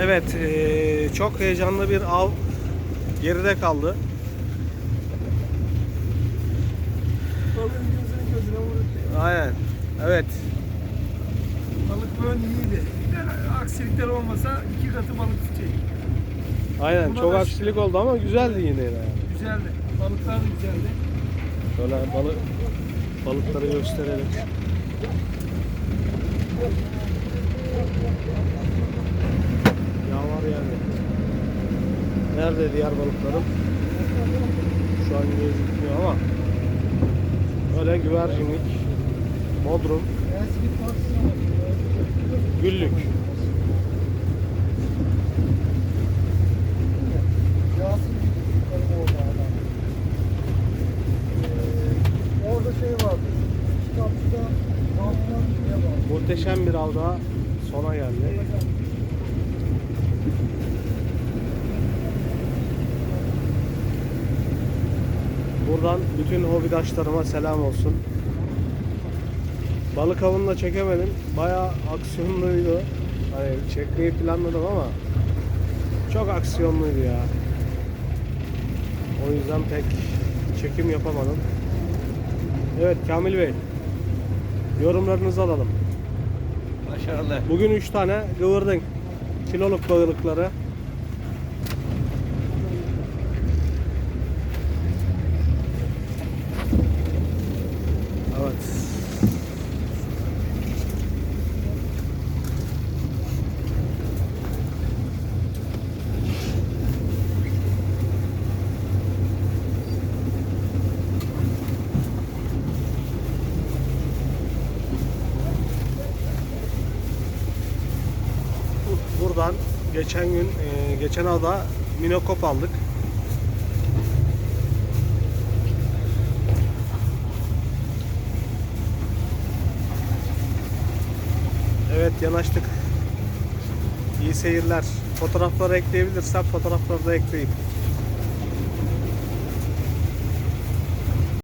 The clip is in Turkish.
Evet, eee, çok heyecanlı bir av geride kaldı. Aynen. Evet. Balık böyle iyiydi. Aksilikler olmasa iki katı balık tutacak. Aynen. Buna Çok aksilik oldu ama güzeldi yine yani. Güzeldi. Balıklar da güzeldi. Şöyle balık balıkları gösterelim. Ya var yani. Nerede diğer balıklarım? Şu an gözükmüyor ama böyle güvercinlik, bodrum, güllük. Muhteşem bir av daha sona geldi. Buradan bütün hobidaşlarıma selam olsun. Balık avını da çekemedim. Bayağı aksiyonluydu. Hani çekmeyi planladım ama çok aksiyonluydu ya. O yüzden pek çekim yapamadım. Evet Kamil Bey. Yorumlarınızı alalım. Başarılı. Bugün 3 tane kıvırdın. Kiloluk balıkları. Evet. Buradan geçen gün, e, geçen avda minokop aldık. Evet yanaştık. İyi seyirler. Fotoğrafları ekleyebilirsem fotoğrafları da ekleyeyim.